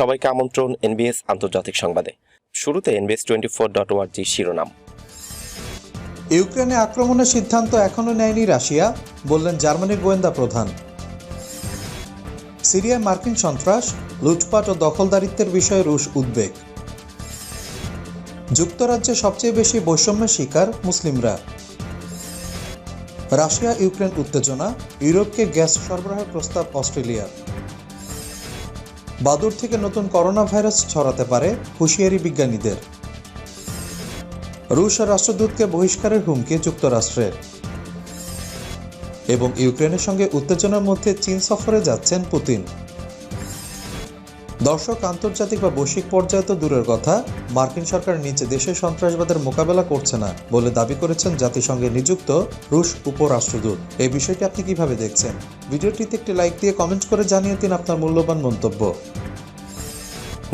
সবাইকে আমন্ত্রণ এনবিএস আন্তর্জাতিক সংবাদে। শুরুতে এনবিএস টোয়েন্টি ফোর ডট ওয়ার্জি শিরোনাম। ইউক্রেনে আক্রমণের সিদ্ধান্ত এখনও নেয়নি রাশিয়া, বললেন জার্মানির গোয়েন্দা প্রধান। সিরিয়ায় মার্কিন সন্ত্রাস, লুটপাট ও দখলদারিত্বের বিষয়ে রুশ উদ্বেগ। যুক্তরাজ্যে সবচেয়ে বেশি বৈষম্যের শিকার মুসলিমরা। রাশিয়া ইউক্রেন উত্তেজনা, ইউরোপকে গ্যাস সরবরাহের প্রস্তাব অস্ট্রেলিয়ার। বাদুর থেকে নতুন করোনা ভাইরাস ছড়াতে পারে হুঁশিয়ারি বিজ্ঞানীদের। রুশ রাষ্ট্রদূতকে বহিষ্কারের হুমকি যুক্তরাষ্ট্রের এবং ইউক্রেনের সঙ্গে উত্তেজনার মধ্যে চীন সফরে যাচ্ছেন পুতিন। দর্শক আন্তর্জাতিক বা বৈশ্বিক পর্যায়ে তো দূরের কথা। মার্কিন সরকার নিচে দেশে সন্ত্রাসবাদের মোকাবেলা করছে না বলে দাবি করেছেন জাতিসংঘে নিযুক্ত রুশ উপরাষ্ট্রদূত। এই বিষয়টি আপনি কীভাবে দেখছেন? ভিডিওটিতে একটি লাইক দিয়ে কমেন্ট করে জানিয়ে দিন আপনার মূল্যবান মন্তব্য।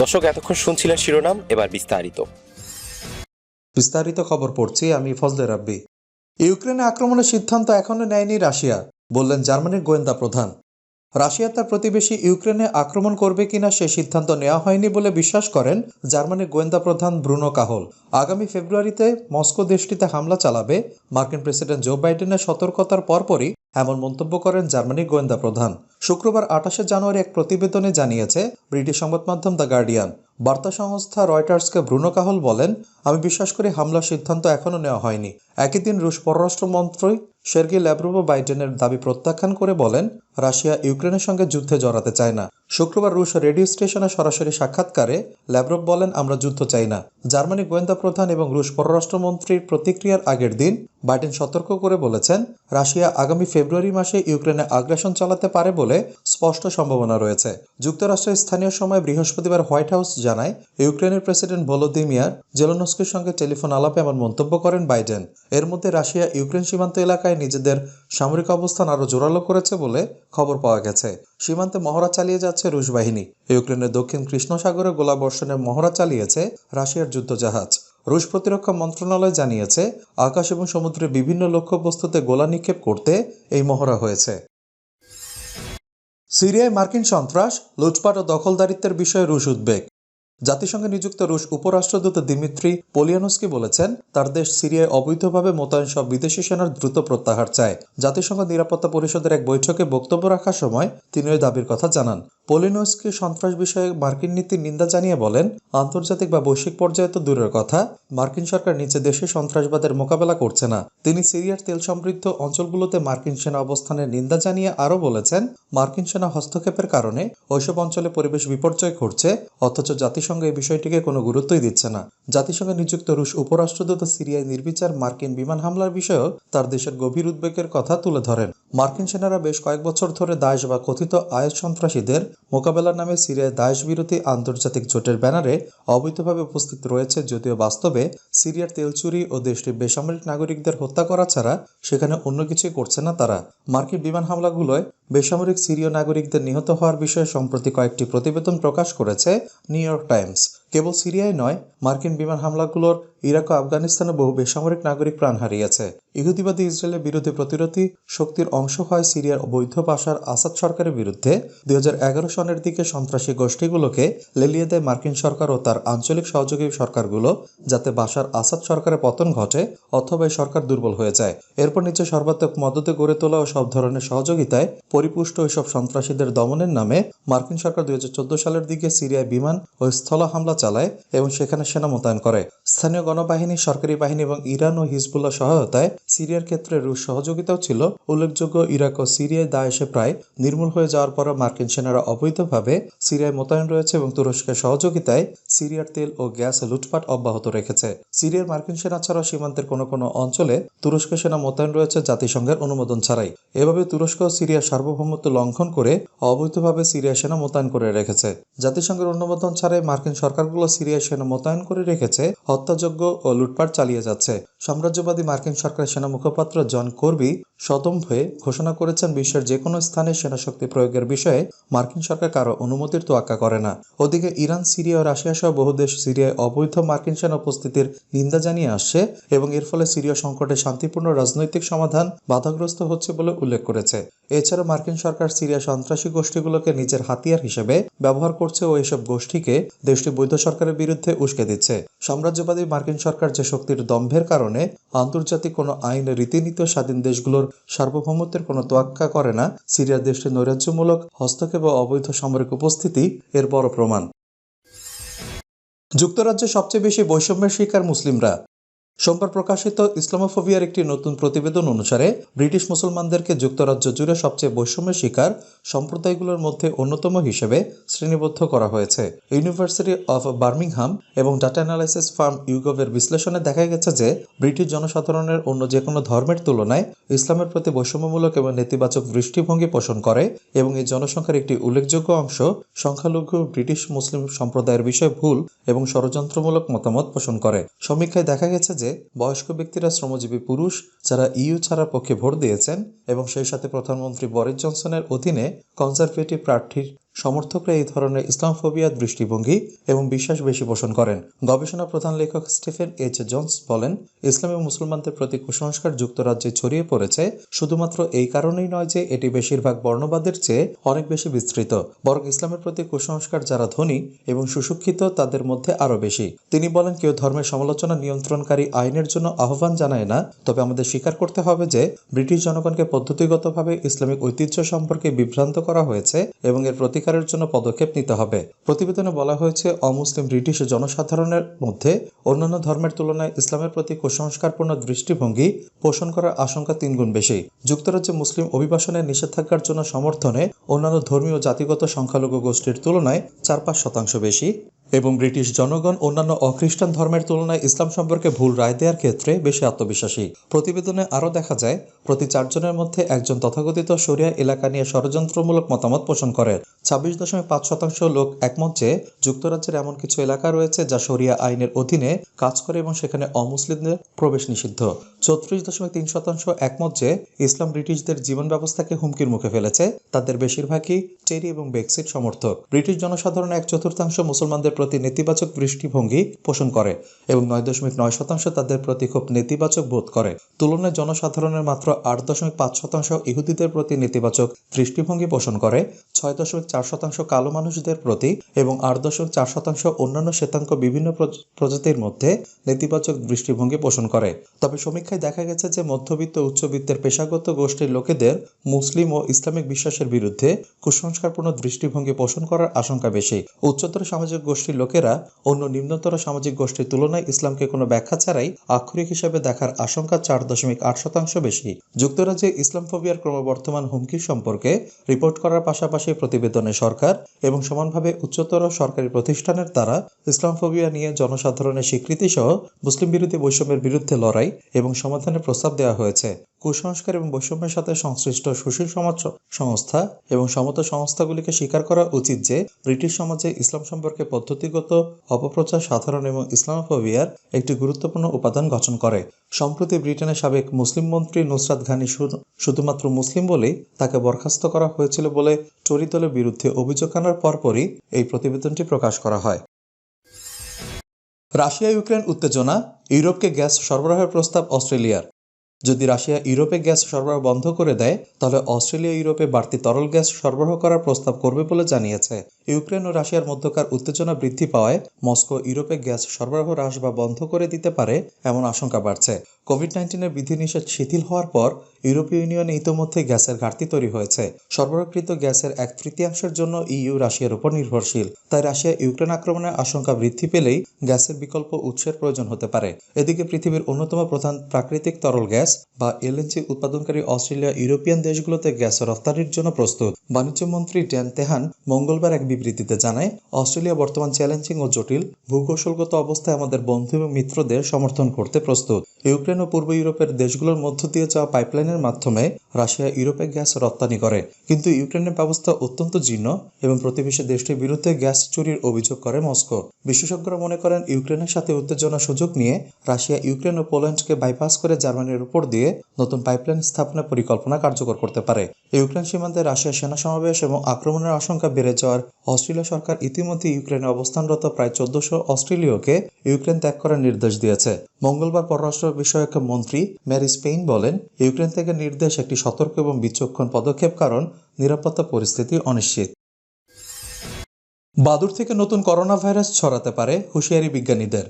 দর্শক এতক্ষণ শুনছিলেন শিরোনাম এবার বিস্তারিত। বিস্তারিত খবর পড়ছি আমি ফজলে রাব্বি। ইউক্রেনে আক্রমণের সিদ্ধান্ত এখনও নেয়নি রাশিয়া বললেন জার্মানির গোয়েন্দা প্রধান। রাশিয়া তার প্রতিবেশী ইউক্রেনে আক্রমণ করবে কিনা সে সিদ্ধান্ত নেওয়া হয়নি বলে বিশ্বাস করেন জার্মানির গোয়েন্দা প্রধান ব্রুনো কাহল। আগামী ফেব্রুয়ারিতে মস্কো দেশটিতে হামলা চালাবে। মার্কিন প্রেসিডেন্ট জো বাইডেনের সতর্কতার পরপরই এমন মন্তব্য করেন জার্মানির গোয়েন্দা প্রধান। শুক্রবার আঠাশে জানুয়ারি এক প্রতিবেদনে জানিয়েছে, ব্রিটিশ সংবাদ মাধ্যম দ্য গার্ডিয়ান, বার্তা সংস্থা রয়টার্সকে ব্রুনো কাহল বলেন, আমি বিশ্বাস করি হামলার সিদ্ধান্ত এখনও নেওয়া হয়নি। একই দিন রুশ পররাষ্ট্রমন্ত্রী সের্গি ল্যাব্রোভো বাইডেনের দাবি প্রত্যাখ্যান করে বলেন, রাশিয়া ইউক্রেনের সঙ্গে যুদ্ধে জড়াতে চায় না। শুক্রবার রুশ রেডিও স্টেশনে সরাসরি সাক্ষাৎকারে ল্যাব্রোভ বলেন, আমরা যুদ্ধ চাই না। জার্মানি গোয়েন্দা প্রধান এবং রুশ পররাষ্ট্রমন্ত্রীর প্রতিক্রিয়ার আগের দিন বাইডেন সতর্ক করে বলেছেন, রাশিয়া আগামী ফেব্রুয়ারি মাসে ইউক্রেনে আগ্রাসন চালাতে পারে বলে স্পষ্ট সম্ভাবনা রয়েছে। যুক্তরাষ্ট্রের স্থানীয় সময় বৃহস্পতিবার হোয়াইট হাউস জানায়, ইউক্রেনের প্রেসিডেন্ট ভলোদিমিয়ার জেলোনস্কির সঙ্গে টেলিফোন আলাপে এমন মন্তব্য করেন বাইডেন। এর মধ্যে রাশিয়া ইউক্রেন সীমান্ত এলাকায় নিজেদের সামরিক অবস্থান আরও জোরালো করেছে বলে খবর পাওয়া গেছে। সীমান্তে মহড়া চালিয়ে যাচ্ছে রুশ বাহিনী। ইউক্রেনের দক্ষিণ কৃষ্ণ সাগরে গোলাবর্ষণের মহড়া চালিয়েছে রাশিয়ার যুদ্ধজাহাজ। রুশ প্রতিরক্ষা মন্ত্রণালয় জানিয়েছে, আকাশ এবং সমুদ্রের বিভিন্ন লক্ষ্যবস্তুতে গোলা নিক্ষেপ করতে এই মহড়া হয়েছে। সিরিয়ায় মার্কিন সন্ত্রাস, লুটপাট ও দখলদারিত্বের বিষয়ে রুশ উদ্বেগ। জাতিসংঘে নিযুক্ত রুশ উপরাষ্ট্রদূত দিমিত্রি পোলিয়ানস্কি বলেছেন, তার দেশ সিরিয়ায় অবৈধভাবে মোতায়েন সব বিদেশি সেনার দ্রুত প্রত্যাহার চায়। জাতিসংঘ নিরাপত্তা পরিষদের এক বৈঠকে বক্তব্য রাখার সময় তিনি ওই দাবির কথা জানান। পোলিনস্কি সন্ত্রাস বিষয়ে মার্কিন নীতির নিন্দা জানিয়ে বলেন, আন্তর্জাতিক বা বৈশ্বিক পর্যায়ে তো দূরের কথা, মার্কিন সরকার নিচে দেশে সন্ত্রাসবাদের মোকাবেলা করছে না। তিনি সিরিয়ার তেল সমৃদ্ধ অঞ্চলগুলোতে মার্কিন সেনা অবস্থানের নিন্দা জানিয়ে আরও বলেছেন, মার্কিন সেনা হস্তক্ষেপের কারণে ওইসব অঞ্চলে পরিবেশ বিপর্যয় ঘটছে, অথচ জাতিসংঘ এই বিষয়টিকে কোনো গুরুত্বই দিচ্ছে না। জাতিসংঘে নিযুক্ত রুশ উপরাষ্ট্রদূত সিরিয়ায় নির্বিচার মার্কিন বিমান হামলার বিষয়েও তার দেশের গভীর উদ্বেগের কথা তুলে ধরেন। মার্কিন সেনারা বেশ কয়েক বছর ধরে দায়েশ বা কথিত আয়াস সন্ত্রাসীদের মোকাবেলার নামে সিরিয়ায় দায়েশ বিরোধী আন্তর্জাতিক জোটের ব্যানারে অবৈধভাবে উপস্থিত রয়েছে যদিও বাস্তবে সিরিয়ার তেল চুরি ও দেশটির বেসামরিক নাগরিকদের হত্যা করা ছাড়া সেখানে অন্য কিছুই করছে না তারা। মার্কিন বিমান হামলাগুলোয় বেসামরিক সিরীয় নাগরিকদের নিহত হওয়ার বিষয়ে সম্প্রতি কয়েকটি প্রতিবেদন প্রকাশ করেছে নিউ ইয়র্ক টাইমস। কেবল সিরিয়ায় নয়, মার্কিন বিমান হামলাগুলোর ইরাক ও আফগানিস্তানে বহু বেসামরিক নাগরিক প্রাণ হারিয়েছে। ইহুদিবাদী ইসরায়েলের বিরোধী প্রতিরোধী শক্তির অংশ হয় সিরিয়ার বৈধ বাসার আসাদ সরকারের বিরুদ্ধে। দুই সনের দিকে সন্ত্রাসী গোষ্ঠীগুলোকে লেলিয়ে দেয় মার্কিন সরকার ও তার আঞ্চলিক সহযোগী সরকারগুলো, যাতে বাসার আসাদ সরকারের পতন ঘটে অথবা সরকার দুর্বল হয়ে যায়। এরপর নিচে সর্বাত্মক মদতে গড়ে তোলা ও সব ধরনের সহযোগিতায় পরিপুষ্ট ওইসব সন্ত্রাসীদের দমনের নামে মার্কিন সরকার দুই হাজার চোদ্দ সালের দিকে সিরিয়ায় বিমান ও স্থল হামলা চালায় এবং সেখানে সেনা মোতায়েন করে। স্থানীয় গণবাহিনী, সরকারি বাহিনী এবং ইরান ও হিজবুল্লাহ সহায়তায় সিরিয়ার ক্ষেত্রে রুশ সহযোগিতাও ছিল। উল্লেখযোগ্য, ইরাক ও সিরিয়ায় দায়েশে প্রায় নির্মূল হয়ে যাওয়ার পরও মার্কিন সেনারা অবৈধভাবে সিরিয়ায় মোতায়েন রয়েছে এবং তুরস্কের সহযোগিতায় সিরিয়ার তেল ও গ্যাস লুটপাট অব্যাহত রেখেছে। সিরিয়ার মার্কিন সেনা ছাড়াও সীমান্তের কোনো কোনো অঞ্চলে তুরস্কের সেনা মোতায়েন রয়েছে জাতিসংঘের অনুমোদন ছাড়াই। এভাবে তুরস্ক ও সিরিয়ার সার্বভৌমত্ব লঙ্ঘন করে অবৈধভাবে সিরিয়া সেনা মোতায়েন করে রেখেছে। জাতিসংঘের অনুমোদন ছাড়াই মার্কিন সরকারগুলো সিরিয়া সেনা মোতায়েন করে রেখেছে হত্যাযোগ্য ও লুটপাট চালিয়ে যাচ্ছে। সাম্রাজ্যবাদী মার্কিন সরকারের সেনা মুখপাত্র জন কর্বি সদম্ভে ঘোষণা করেছেন বিশ্বের যে কোনো স্থানে সেনাশক্তি প্রয়োগের বিষয়ে মার্কিন সরকার কারও অনুমতির তোয়াক্কা করে না। ওদিকে ইরান, সিরিয়া ও রাশিয়া সহ বহু দেশ সিরিয়ায় অবৈধ মার্কিন সেনা উপস্থিতির নিন্দা জানিয়ে আসছে এবং এর ফলে সিরিয়া সংকটে শান্তিপূর্ণ রাজনৈতিক সমাধান বাধাগ্রস্ত হচ্ছে বলে উল্লেখ করেছে। এছাড়া মার্কিন সরকার সিরিয়া সন্ত্রাসী গোষ্ঠীগুলোকে নিজের হাতিয়ার হিসেবে ব্যবহার করছে ও এসব গোষ্ঠীকে দেশটি বৈধ সরকারের বিরুদ্ধে উস্কে দিচ্ছে। সাম্রাজ্যবাদী মার্কিন সরকার যে শক্তির দম্ভের কারণে আন্তর্জাতিক কোনো আইন রীতিনীতি স্বাধীন দেশগুলোর সার্বভৌমত্বের কোনো তোয়াক্কা করে না, সিরিয়ার দেশটির নৈরাজ্যমূলক হস্তক্ষেপ ও অবৈধ সামরিক উপস্থিতি এর বড় প্রমাণ। যুক্তরাজ্যে সবচেয়ে বেশি বৈষম্যের শিকার মুসলিমরা। সোমবার প্রকাশিত ইসলামোফোবিয়ার একটি নতুন প্রতিবেদন অনুসারে ব্রিটিশ মুসলমানদেরকে যুক্তরাজ্য জুড়ে সবচেয়ে বৈষম্যের শিকার সম্প্রদায়গুলোর মধ্যে অন্যতম হিসেবে শ্রেণীবদ্ধ করা হয়েছে। ইউনিভার্সিটি অফ বার্মিংহাম এবং ডাটা অ্যানালাইসিস ফার্ম ইউগোভের বিশ্লেষণে দেখা গেছে যে, ব্রিটিশ জনসাধারণের অন্য যে কোনো ধর্মের তুলনায় ইসলামের প্রতি বৈষম্যমূলক এবং নেতিবাচক দৃষ্টিভঙ্গি পোষণ করে এবং এই জনসংখ্যার একটি উল্লেখযোগ্য অংশ সংখ্যালঘু ব্রিটিশ মুসলিম সম্প্রদায়ের বিষয়ে ভুল এবং ষড়যন্ত্রমূলক মতামত পোষণ করে। সমীক্ষায় দেখা গেছে যে বয়স্ক ব্যক্তিরা শ্রমজীবী পুরুষ যারা ইউ ছাড়ার পক্ষে ভোট দিয়েছেন এবং সেই সাথে প্রধানমন্ত্রী বরিস জনসনের অধীনে কনজারভেটিভ প্রার্থীর সমর্থকরা এই ধরনের ইসলামফোবিয়া দৃষ্টিভঙ্গি এবং বিশ্বাস বেশি পোষণ করেন। গবেষণা প্রধান লেখক স্টিফেন এইচ জোন্স বলেন, ইসলাম মুসলমানদের প্রতি কুসংস্কার যুক্তরাজ্যে ছড়িয়ে পড়েছে, শুধুমাত্র এই কারণেই নয় যে এটি বেশিরভাগ বর্ণবাদের চেয়ে অনেক বেশি বিস্তৃত, বরং ইসলামের প্রতি কুসংস্কার যারা ধনী এবং সুশিক্ষিত তাদের মধ্যে আরও বেশি। তিনি বলেন, কেউ ধর্মের সমালোচনা নিয়ন্ত্রণকারী আইনের জন্য আহ্বান জানায় না, তবে আমাদের স্বীকার করতে হবে যে ব্রিটিশ জনগণকে পদ্ধতিগতভাবে ইসলামিক ঐতিহ্য সম্পর্কে বিভ্রান্ত করা হয়েছে এবং এর প্রতিকারের জন্য পদক্ষেপ নিতে হবে। প্রতিবেদনে বলা হয়েছে, অমুসলিম ব্রিটিশ জনসাধারণের মধ্যে অন্যান্য ধর্মের তুলনায় ইসলামের প্রতি কুসংস্কারপূর্ণ দৃষ্টিভঙ্গি পোষণ করার আশঙ্কা তিনগুণ বেশি। যুক্তরাজ্যে মুসলিম অভিবাসনের নিষেধাজ্ঞার জন্য সমর্থনে অন্যান্য ধর্মীয় জাতিগত সংখ্যালঘু গোষ্ঠীর তুলনায় চার পাঁচ শতাংশ বেশি। এবং ব্রিটিশ জনগণ অন্যান্য অখ্রিস্টান ধর্মের তুলনায় ইসলাম সম্পর্কে ভুল রায় দেওয়ার ক্ষেত্রে বেশি আত্মবিশ্বাসী। প্রতিবেদনে আরও দেখা যায়, প্রতি চারজনের মধ্যে একজন তথাকথিত সরিয়া এলাকা নিয়ে ষড়যন্ত্রমূলক মতামত পোষণ করে। ছাব্বিশ দশমিক পাঁচ শতাংশ লোক একমত যে, যুক্তরাজ্যের এমন কিছু এলাকা রয়েছে যা সরিয়া আইনের অধীনে কাজ করে এবং সেখানে অমুসলিমদের প্রবেশ নিষিদ্ধ। চৌত্রিশ দশমিক তিন শতাংশ একমত যে, ইসলাম ব্রিটিশদের জীবন ব্যবস্থাকে হুমকির মুখে ফেলেছে। তাদের বেশিরভাগই টেরি এবং ব্রেক্সিট সমর্থক। ব্রিটিশ জনসাধারণ এক চতুর্থাংশ মুসলমানদের প্রতি নেতিবাচক দৃষ্টিভঙ্গি পোষণ করে এবং নয় দশমিক নয় শতাংশ তাদের প্রতি খুব নেতিবাচক বোধ করে। তুলনায় জনসাধারণের মাত্র আট দশমিক পাঁচ শতাংশ ইহুদিদের প্রতি নেতিবাচক দৃষ্টিভঙ্গি পোষণ করে, ছয় দশমিক চার শতাংশ কালো মানুষদের প্রতি এবং আট দশমিক চার শতাংশ অন্যান্য শ্বেতাঙ্ক বিভিন্ন প্রজাতির মধ্যে নেতিবাচক দৃষ্টিভঙ্গি পোষণ করে। তবে সমীক্ষায় দেখা গেছে যে মধ্যবিত্ত উচ্চবিত্তের পেশাগত গোষ্ঠীর লোকেদের মুসলিম ও ইসলামিক বিশ্বাসের বিরুদ্ধে কুসংস্কারপূর্ণ দৃষ্টিভঙ্গি পোষণ করার আশঙ্কা বেশি। উচ্চতর সামাজিক গোষ্ঠীর লোকেরা অন্য নিম্নতর সামাজিক গোষ্ঠীর তুলনায় ইসলামকে কোনো ব্যাখ্যা ছাড়াই আক্ষরিক হিসেবে দেখার আশঙ্কা চার দশমিক আট শতাংশ বেশি। যুক্তরাজ্যে ইসলাম ইসলামফোবিয়ার ক্রমবর্ধমান হুমকি সম্পর্কে রিপোর্ট করার পাশাপাশি প্রতিবেদনে সরকার এবং সমানভাবে উচ্চতর সরকারি প্রতিষ্ঠানের দ্বারা ইসলাম ইসলামফোবিয়া নিয়ে জনসাধারণের স্বীকৃতি সহ মুসলিম বিরোধী বৈষম্যের বিরুদ্ধে লড়াই এবং সমাধানের প্রস্তাব দেওয়া হয়েছে। কুসংস্কার এবং বৈষম্যের সাথে সংশ্লিষ্ট সুশীল সমাজ সংস্থা এবং সমত সংস্থাগুলিকে স্বীকার করা উচিত যে ব্রিটিশ সমাজে ইসলাম সম্পর্কে পদ্ধতিগত অপপ্রচার সাধারণ এবং ইসলামোফোবিয়ার একটি গুরুত্বপূর্ণ উপাদান গঠন করে। সম্প্রতি ব্রিটেনের সাবেক মুসলিম মন্ত্রী নুসরাত ঘানি শুধুমাত্র মুসলিম বলেই তাকে বরখাস্ত করা হয়েছিল বলে টরি দলের বিরুদ্ধে অভিযোগ আনার পরপরই এই প্রতিবেদনটি প্রকাশ করা হয়। রাশিয়া ইউক্রেন উত্তেজনা, ইউরোপকে গ্যাস সরবরাহের প্রস্তাব অস্ট্রেলিয়ার। যদি রাশিয়া ইউরোপে গ্যাস সরবরাহ বন্ধ করে দেয়, তাহলে অস্ট্রেলিয়া ইউরোপে বাড়তি তরল গ্যাস সরবরাহ করার প্রস্তাব করবে বলে জানিয়েছে। ইউক্রেন ও রাশিয়ার মধ্যকার উত্তেজনা বৃদ্ধি পাওয়ায় মস্কো ইউরোপে গ্যাস সরবরাহ হ্রাস বা বন্ধ করে দিতে পারে এমন আশঙ্কা বাড়ছে। কোভিড নাইন্টিনের বিধিনিষেধ শিথিল হওয়ার পর ইউরোপীয় ইউনিয়নে ইতোমধ্যে গ্যাসের ঘাটতি তৈরি হয়েছে। সরবরাহকৃত গ্যাসের এক তৃতীয়াংশের জন্য ইইউ রাশিয়ার উপর নির্ভরশীল। তাই রাশিয়া ইউক্রেন আক্রমণের আশঙ্কা বৃদ্ধি পেলেই গ্যাসের বিকল্প উৎসের প্রয়োজন হতে পারে। এদিকে পৃথিবীর অন্যতম প্রধান প্রাকৃতিক তরল গ্যাস বা এলএনজি উৎপাদনকারী অস্ট্রেলিয়া, ইউরোপিয়ান দেশগুলোতে গ্যাস রফতানির জন্য প্রস্তুত। বাণিজ্য মন্ত্রী ড্যান তেহান মঙ্গলবার এক বিবৃতিতে জানায়, অস্ট্রেলিয়া বর্তমান চ্যালেঞ্জিং ও জটিল, ভূকৌশলগত অবস্থায় আমাদের বন্ধু এবং মিত্রদের সমর্থন করতে প্রস্তুত। ইউক্রেন ও পূর্ব ইউরোপের দেশগুলোর মধ্য দিয়ে যাওয়া পাইপলাইনের মাধ্যমে রাশিয়া ইউরোপে গ্যাস রপ্তানি করে। কিন্তু ইউক্রেনের ব্যবস্থা অত্যন্ত জীর্ণ এবং প্রতিবেশী দেশটির বিরুদ্ধে গ্যাস চুরির অভিযোগ করে মস্কো। বিশেষজ্ঞরা মনে করেন, ইউক্রেনের সাথে উত্তেজনা সুযোগ নিয়ে রাশিয়া ইউক্রেন ও পোল্যান্ডকে বাইপাস করে জার্মানির উপর দিয়ে নতুন পাইপলাইন স্থাপনের পরিকল্পনা কার্যকর করতে পারে। ইউক্রেন সীমান্তে রাশিয়ার সেনা সমাবেশ এবং আক্রমণের আশঙ্কা বেড়ে যাওয়ার অস্ট্রেলিয়া সরকার ইতিমধ্যে ইউক্রেনে অবস্থানরত প্রায় চোদ্দশো অস্ট্রেলীয়কে ইউক্রেন ত্যাগ করার নির্দেশ দিয়েছে। মঙ্গলবার পররাষ্ট্র বিষয়ক মন্ত্রী ম্যারি স্পেইন বলেন, ইউক্রেন থেকে নির্দেশ একটি সতর্ক এবং বিচক্ষণ পদক্ষেপ কারণ নিরাপত্তা পরিস্থিতি অনিশ্চিত। বাদুর থেকে নতুন করোনা ভাইরাস ছড়াতে পারে হুঁশিয়ারি বিজ্ঞানীদের।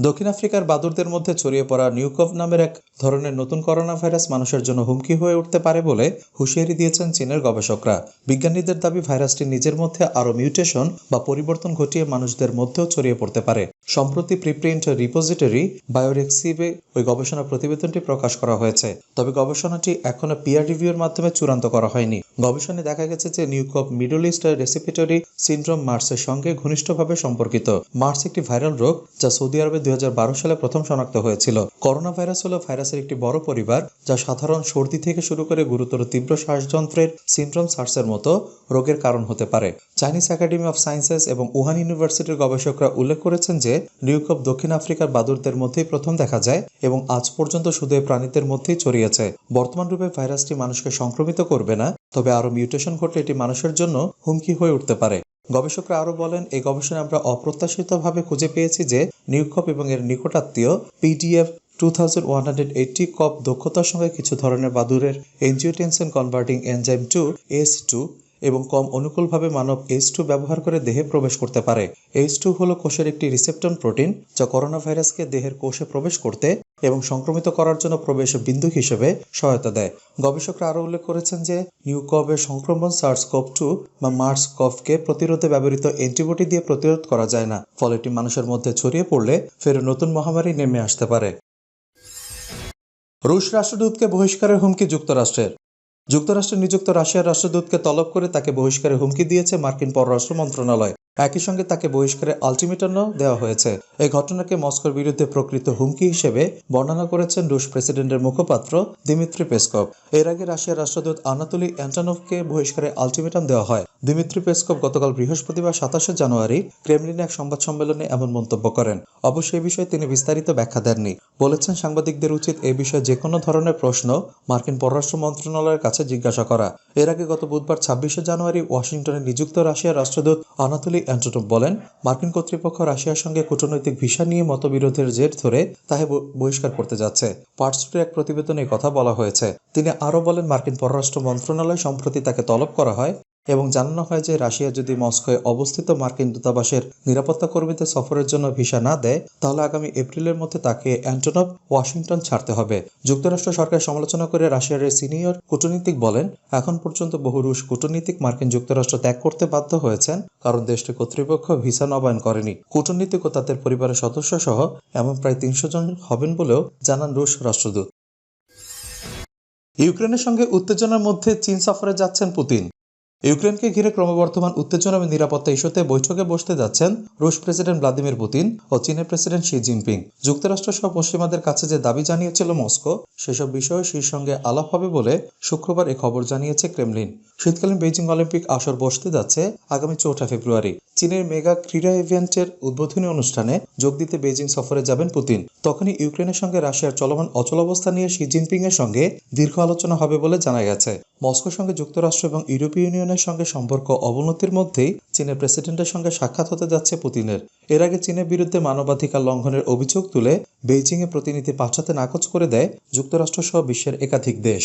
দক্ষিণ আফ্রিকার বাদুরদের মধ্যে ছড়িয়ে পড়া নিউকভ নামের এক ধরনের নতুন করোনা ভাইরাস মানুষের জন্য হুমকি হয়ে উঠতে পারে বলে হুঁশিয়ারি দিয়েছেন চীনের গবেষকরা। বিজ্ঞানীদের দাবি, ভাইরাসটি নিজের মধ্যে আরও মিউটেশন বা পরিবর্তন ঘটিয়ে মানুষদের মধ্যেও ছড়িয়ে পড়তে পারে। সম্প্রতি প্রিপ্রিন্ট রিপোজিটরি বায়োরেক্সিভে ওই গবেষণা প্রতিবেদনটি প্রকাশ করা হয়েছে। তবে গবেষণাটি এখনও পিয়ার রিভিউর মাধ্যমে চূড়ান্ত করা হয়নি। গবেষণায় দেখা গেছে যে NeoCoV Middle East respiratory syndrome মার্সের সঙ্গে ঘনিষ্ঠভাবে সম্পর্কিত। মার্স একটি ভাইরাল রোগ যা সৌদি আরবে দু হাজার বারো সালে প্রথম শনাক্ত হয়েছিল। করোনা ভাইরাস হলো ভাইরাসের একটি বড় পরিবার, যা সাধারণ সর্দি থেকে শুরু করে গুরুতর তীব্র শ্বাসযন্ত্রের সিন্ড্রোম সার্সের মতো রোগের কারণ হতে পারে। চাইনিজ একাডেমি অফ সায়েন্সেস এবং উহান ইউনিভার্সিটির গবেষকরা উল্লেখ করেছেন যে নিউকপ দক্ষিণ আফ্রিকার বাদুরদের মধ্যেই প্রথম দেখা যায় এবং আজ পর্যন্ত শুধু এই প্রাণীদের মধ্যেই ছড়িয়েছে। বর্তমান রূপে ভাইরাসটি মানুষকে সংক্রমিত করবে না, তবে আরও মিউটেশন ঘটলে এটি মানুষের জন্য হুমকি হয়ে উঠতে পারে। গবেষকরা আরও বলেন, এই গবেষণায় আমরা অপ্রত্যাশিতভাবে খুঁজে পেয়েছি যে নিউকপ এবং এর নিকটাত্মীয় PDF two thousand one hundred eighty CoV দক্ষতার সঙ্গে কিছু ধরনের বাদুরের angiotensin converting enzyme two S two এবং কম অনুকূলভাবে মানব এইচ টু ব্যবহার করে দেহে প্রবেশ করতে পারে। এইচ টু হল কোষের একটি রিসেপ্টন প্রোটিন যা করোনা ভাইরাসকে দেহের কোষে প্রবেশ করতে এবং সংক্রমিত করার জন্য প্রবেশ বিন্দু হিসেবে সহায়তা দেয়। গবেষকরা আরও উল্লেখ করেছেন যে নিউকবের সংক্রমণ সার্স কভ টু বা মার্স কভকে প্রতিরোধে ব্যবহৃত অ্যান্টিবডি দিয়ে প্রতিরোধ করা যায় না, ফলে এটি মানুষের মধ্যে ছড়িয়ে পড়লে ফের নতুন মহামারী নেমে আসতে পারে। রুশ রাষ্ট্রদূতকে বহিষ্কারের হুমকি যুক্তরাষ্ট্রের। যুক্তরাষ্ট্রে নিযুক্ত রাশিয়ার রাষ্ট্রদূতকে তলব করে তাকে বহিষ্কারের হুমকি দিয়েছে মার্কিন পররাষ্ট্র মন্ত্রণালয়। একই সঙ্গে তাকে বহিষ্কারের আলটিমেটামও দেওয়া হয়েছে। এই ঘটনাকে মস্কোর বিরুদ্ধে প্রকৃত হুমকি হিসেবে বর্ণনা করেছেন রুশ প্রেসিডেন্টের মুখপাত্র দিমিত্রি পেসকভ। এর আগে রাশিয়ার রাষ্ট্রদূত আনাতোলি অ্যান্টানোভকে বহিষ্কারের আলটিমেটাম দেওয়া হয়। দিমিত্রি পেসকভ গতকাল বৃহস্পতিবার সাতাশে জানুয়ারি ক্রেমলিনে এক সংবাদ সম্মেলনে এমন মন্তব্য করেন। অবশ্য এই বিষয়ে তিনি বিস্তারিত ব্যাখ্যা দেননি। বলেছেন, সাংবাদিকদের উচিত এই বিষয়ে যে কোনো ধরনের প্রশ্ন মার্কিন পররাষ্ট্র মন্ত্রণালয়ের কাছে জিজ্ঞাসা করা। এর আগে গত বুধবার ছাব্বিশে জানুয়ারি ওয়াশিংটনে নিযুক্ত রাশিয়ার রাষ্ট্রদূত আনাতোলি অ্যান্টোনভ বলেন, মার্কিন কর্তৃপক্ষ রাশিয়ার সঙ্গে কূটনৈতিক ভিসা নিয়ে মতবিরোধের জের ধরে তাহে বহিষ্কার করতে যাচ্ছে। পার্টসুটে এক প্রতিবেদনে কথা বলা হয়েছে। তিনি আরও বলেন, মার্কিন পররাষ্ট্র মন্ত্রণালয় সম্প্রতি তাকে তলব করা হয় এবং জানানো হয় যে রাশিয়া যদি মস্কোয় অবস্থিত মার্কিন দূতাবাসের নিরাপত্তা কর্মীদের সফরের জন্য ভিসা না দেয়, তাহলে আগামী এপ্রিলের মধ্যে তাকে অ্যান্টনভ ওয়াশিংটন ছাড়তে হবে। যুক্তরাষ্ট্র সরকার সমালোচনা করে রাশিয়ার সিনিয়র কূটনীতিক বলেন, এখন পর্যন্ত বহু রুশ কূটনীতিক মার্কিন যুক্তরাষ্ট্র ত্যাগ করতে বাধ্য হয়েছেন, কারণ দেশটির কর্তৃপক্ষ ভিসা নবায়ন করেনি। কূটনীতিক ও তাদের পরিবারের সদস্য সহ এমন প্রায় তিনশো জন হবেন বলেও জানান রুশ রাষ্ট্রদূত। ইউক্রেনের সঙ্গে উত্তেজনার মধ্যে চীন সফরে যাচ্ছেন পুতিন। ইউক্রেনকে ঘিরে ক্রমবর্ধমান উত্তেজনা এবং নিরাপত্তা ইস্যুতে বৈঠকে বসতে যাচ্ছেন রুশ প্রেসিডেন্ট ভ্লাদিমির পুতিন ও চীনের প্রেসিডেন্ট শি জিনপিং। যুক্তরাষ্ট্র সহ পশ্চিমাদের কাছে যে দাবি জানিয়েছিল মস্কো, সেসব বিষয়ে সেই সঙ্গে আলাপ হবে বলে শুক্রবার এ খবর জানিয়েছে ক্রেমলিন। শীতকালীন বেইজিং অলিম্পিক আসর বসতে যাচ্ছে আগামী চৌঠা ফেব্রুয়ারি। চীনের মেগা ক্রীড়া ইভেন্টের উদ্বোধনী অনুষ্ঠানে যোগ দিতে বেইজিং সফরে যাবেন পুতিন। তখনই ইউক্রেনের সঙ্গে রাশিয়ার চলমান অচলাবস্থা নিয়ে শি জিনপিং এর সঙ্গে দীর্ঘ আলোচনা হবে বলে জানা গেছে। মস্কোর সঙ্গে যুক্তরাষ্ট্র এবং ইউরোপীয় ইউনিয়নের সঙ্গে সম্পর্ক অবনতির মধ্যেই চীনের প্রেসিডেন্টের সঙ্গে সাক্ষাৎ হতে যাচ্ছে পুতিনের। এর আগে চীনের বিরুদ্ধে মানবাধিকার লঙ্ঘনের অভিযোগ তুলে বেইজিংয়ে প্রতিনিধি পাঠাতে নাকচ করে দেয় যুক্তরাষ্ট্র সহ বিশ্বের একাধিক দেশ।